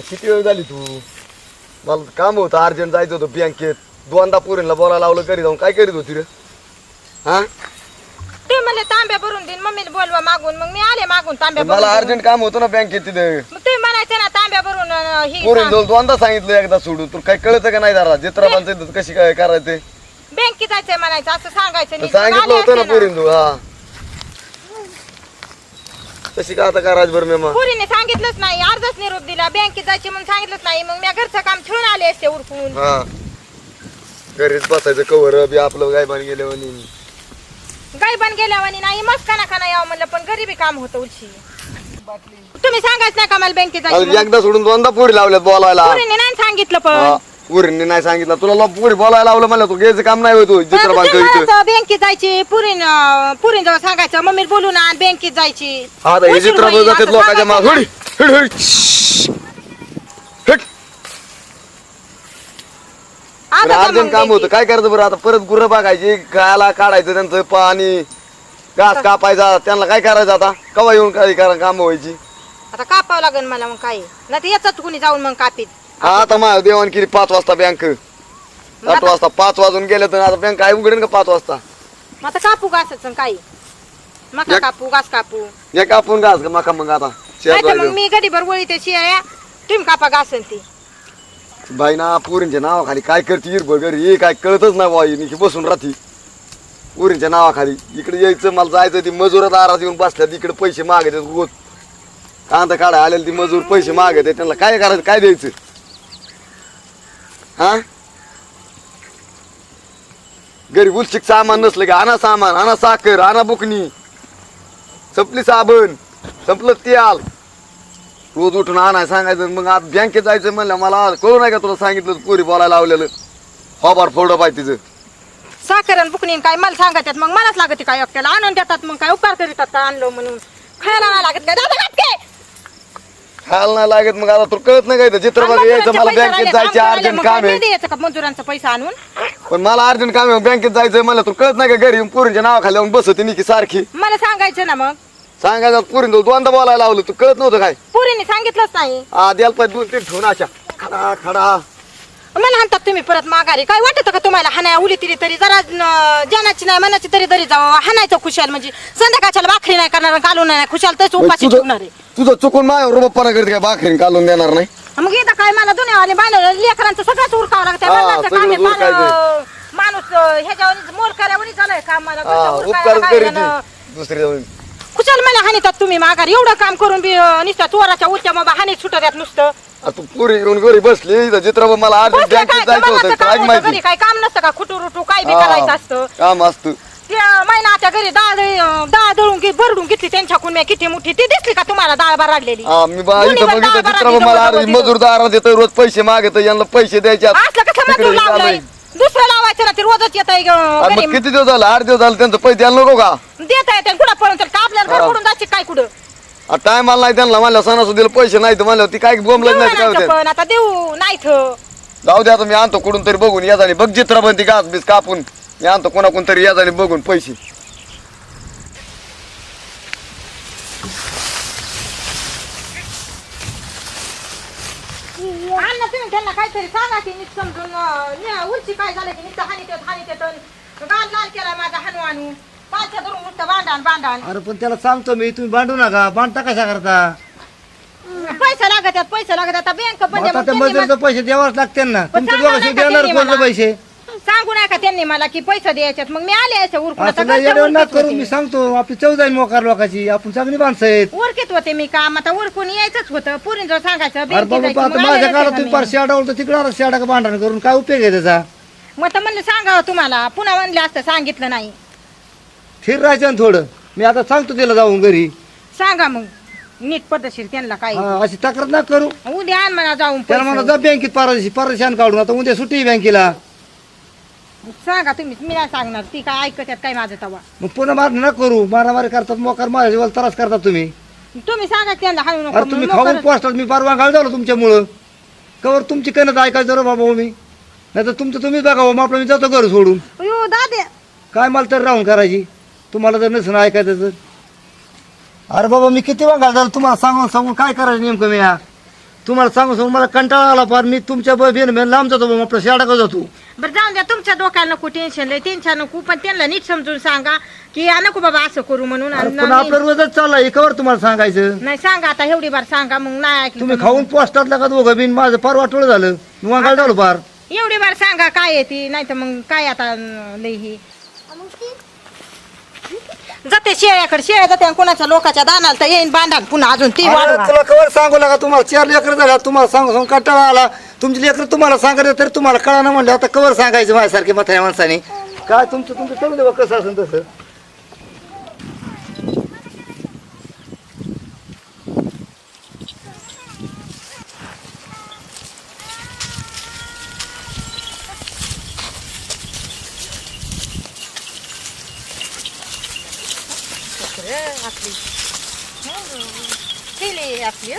किती वेळ झाली तू? मला काम होतं अर्जंट जायचं होतं बँकेत. दोनदा पोरींना बोलायला लावलं घरी जाऊन काय करीत होती रे? हा? ते म्हणले तांब्या भरून देईन. मम्मीने बोलवा मागून. मग मी आले मागून तांब्या मला अर्जंट काम होतं ना बँकेत तिथे. मग तुम्ही म्हणायचं ना तांब्या भरून अं, ही पोरीन जाऊन दोनदा सांगितलं एकदा सोडून. तुला काय कळतं का नाही जरा चित्रपांचं कशी काय करायचं बँकेत जायचंय म्हणायचं. असं सांगायचं तर नीट. मग सांगितलं होतं ना असते ना. पोरीन तू हा. तशी का आता करायचं बरं मेमा पुरीने सांगितलंच नाही अर्धच निरोप दिला बँकेत जायचे म्हणून सांगितलंच नाही मग मी घरचं काम ठेवून आले असते उरकून. हा. घरीच बसायचं कवर बी आपलं काय बन गेले म्हणे गाई बन गेल्यावानी नाही मस्त काना खाना यावं म्हणलं पण गरीबी काम होतं उलशी. तुम्ही सांगायचं नाही का मला बँकेत जायचं एकदा सोडून दोनदा पोरी लावल्यात बोलायला. पुरीने नाही सांगितलं पण. हा, पोरींनी नाही सांगितलं. तुला लो- पोरी बोलायला लावलं मला तू. घ्यायचं काम नाही होतो इथं म्हणायचं, बँकेत जायची पुरीन पुरीन जवळ सांगायचं. मम्मी बोलून आण बँकेत जायची. आता हे उशीर चित्रपट होईल, जातात असं लोकांच्या माग. हुडी हुडी हुडी. आता अर्जंट काम होतं. काय करायचं बरं? आता परत गुरं बघायची गायला काढायचं त्यांचं पाणी घास कापायचा. त्यांना काय करायचं आता? कवा येऊन काय काम व्हायची? आता कापावं लागेल मला मग काय नाही तर याचाच कुणी जाऊन मग कापीत हा आता माझ्या देवान केली पाच वाजता बँक आठ वाजता पाच वाजून गेले तर आता बँक काय उघडेन का पाच वाजता? मग आता कापू घासायचं काही. मका एक- कापू घास कापू. कापून घास का मका मग आता. शेत नाही तर मग जायचं. मी गडीभर वळी ते शिया तुम्ही कापा घासन ती. बाई ना पोरींच्या नावाखाली काय करते इरभर घरी? हे काय कळतच नाही बाई निकी बसून राहती. पोरींच्या नावाखाली इकडे यायचं मला जायचं ती मजुरात दारात येऊन बसल्यात इकडे पैसे मागायचे गोत कांदा काढा आलेली ती मजूर पैसे मागायचे त्यांना काय करायचं काय द्यायचं? हा? घरी उलशिक सामान नसलं की आणा सामान आणा साखर आणा बुकणी. संपली साबण संपलं तेल. रोज उठून आणाय सांगायचं मग आज बँकेत जायचं म्हणलं मला कळू नाही का तुला सांगितलं पोरी बोलायला लावलेलं? हॉबार फोडं पाहिजे तिचं. साखर आणि बुकणी काय मला सांगतात मग मलाच लागत काय एकट्याला. आणून देतात मग काय उपकार करतात का आणलं म्हणून. खायला नाही लागत काय? दादा खायला नाही लागत मग आता तुला कळत नाही काय तर चित्रपट यायचं मला बँकेत जायचं अर्जंट काम आहे. मजुरांचा पैसा आणून? पण मला अर्जंट काम आहे बँकेत जायचं म्हणलं तुला कळत नाही का घरी येऊन पोरींच्या नावाखाली जाऊन बसते निकी सारखी? मला सांगायचं ना मग. सांगायचं पोरीन दोनदा बोलायला लावलं तू कळत नव्हतं काय? पुरीने सांगितलंच नाही. द्यायला पाहिजे दोन तीन ठेवून अशा खडा खडा. मला म्हणतात तुम्ही परत माघारी. काय वाटतं का तुम्हाला? हाणाय उली तिरी तरी जरा जनाची नाही मनाची तरी तरी जावं. हाणायचं खुशाल म्हणजे संध्याकाळच्या भाकरी नाही करणार घालून नाही. खुशाल तेच उपाशी ठेवणार आहे. तुझं चुकून माझ्यावर रुबापणा करते काय भाकरीन काढून देणार नाही? मग इथं काय मला दुनियावाले बांधलं लेकरांचं सगळंच उरकावं लागतं. माणूस ह्याच्यावर मोर करावं झालंय काम मला. दुसरी खुशाल मला हानितात तुम्ही माघारी. एवढं काम करून बी अं, नुसतं चोराच्या उलट्या मग हानीत सुटत नुसतं. आ, तू पुरी येऊन घरी बसली चित्रपट मला अर्जंट बसलं बँकेत जायचं होतं काम काय होतं माहिती? काय? काम नसतं का? खुटू रुटू काय बी करायचं असतं? काम असतं. महिनाच्या घरी डाळ दळी- डाळ दळून घे भरडून घेतली त्यांच्याकडून मी किती मोठी. ती दिसली का तुम्हाला डाळ भरडलेली? हा मी बा इथं बघितलं मला मजूर दारात येतं रोज पैसे मागत यांना पैसे द्यायचे आहेत. असलं कसं तिकडे मजूर लावलंय चाललंय. दुसरं लावायचं ना ते रोजच येत आ, घरी मग किती दिवस झालं? आठ दिवस झालं त्यांचं पैसे द्यायला नको का? देता येते कुठं पळून तर का आपल्याला घर पडून जायचे काय कुठं? टाइम आला नाही त्यांना म्हणलं सणासुदीला पैसे नाही तर म्हणलं ती काय बोंबलत देऊ नाही काय होते? पण आता देऊ नाहीत. जाऊ द्या मी आणतो कुठून तरी बघून या झाली बघ चित्रपट ती घास बीस कापून. मी आणतो कोणाकडून तरी या झाली बघून पैसे. अण्णा तुम्ही त्यांना काहीतरी सांगा की नीट समजून अं, न्या, उलची काय झालं की नुसतं हानी येत हानी येत गाल लाल केला माझा हानू आणू पाचशे धरून नुसतं भांडण भांडण. अरे पण त्याला सांगतो मी तुम्ही भांडू नका. भांडता कशा करता? पैसे लागत पैसे लागत आहेत. आता बँक मग बंद आता आहे, त्या मग त्यांनी मजुरीचे पैसे द्यावाच लागते ना. पण तुमच्या सांगा दोघांशी देणार त्यांनी कोणते मला? पैसे? सांगू नका त्यांनी मला की पैसे द्यायच्यात मग मी आले असं नाही घरच्या येड्यावर नाक उरकीत करू मी. सांगतो आपली चौदा मोकार लोकांची. आपण चांगली माणसं आहेत. उरकीत होते मी काम. आता उरकून यायचंच होतं. जर सांगायचं अरे बँकेत बाबा जायचं, आता मग आले माझ्या काळात तुम्ही मी. पार शेडावलं तर तिकडे शेडा भांडण करून. काय उपयोग आहे त्याचा? मग आता म्हणलं सांगावं तुम्हाला. पुन्हा म्हणले असतं सांगितलं नाही. स्थिर राहायचं ना थोडं. मी आता सांगतो तिला जाऊन घरी. सांगा मग. नीट पद्धतशीर त्यांना काय हा, अशी तक्रार ना करू. उद्या आण म्हणा जाऊन त्याला म्हणा पैसे. जा बँकेत पाराशी पारशान काढून आता उद्या सुट्टी आहे बँकेला. सांगा तुम्ही मी नाही सांगणार. ती काय ऐकत काय माझं तवा. मग पुन्हा मार ना करू. मारामारी करतात मोकार माझ्या त्रास करतात तुम्ही. तुम्ही सांगा त्यांना हाणू नको अरे तुम्ही म्हणून. खाऊन पोचतात मी फार वांगाळ झालो तुमच्यामुळं. कवर तुमची कणत ऐकायचं रे बाबा हो मी. नाही तर तुमचं तुम्हीच बघा मग आपलं मी जातो घर सोडून. अयो दादे. काय मला तर राहून करायची? तुम्हाला जर नसेल ऐकायचं तर? अरे बाबा मी किती वांगाळ झालो तुम्हाला सांगून सांगून काय करायचं नेमकं मी या तुम्हाला सांगू सांगू मला कंटाळा आला फार. मी तुमच्या बेन बेन लांब जातो बाबा आपला शाळा जातो? बरं जाऊन द्या तुमच्या डोक्याला नको टेन्शन लय टेन्शन नको. पण त्यांना नीट समजून सांगा की आ, नको बाबा असं करू म्हणून. अरे आणि पण आपलं रोजच चाललाय. एकावर तुम्हाला सांगायचं? नाही सांगा आता एवढी बार सांगा मग नाही तुम्ही खाऊन पोस्टातला का दोघं बिन? माझं फार वाटोळ झालं. मी वांगाळ झालो फार. एवढी बार सांगा काय आहे ती? नाही तर मग काय आता अं, लय ही? जाते शेळ्याकडे शेळ्या जाते आणि कोणाच्या लोकाच्या दानाला तर येईन बांधा पुन्हा अजून ती अरे वाढवा. तुला कवर सांगू लागा तुम्हाला चार लेकर झाल्या तुम्हाला सांगू सांगू कंटाळा आला. तुमची लेकर तुम्हाला सांगायचं तरी तुम्हाला कळा ना म्हणलं आता कवर सांगायचं माझ्यासारखे म्हाताऱ्या माणसाने. काय तुमचं तुमचं दे बा कसं असेल तसं? Très rapide. Quelle est rapide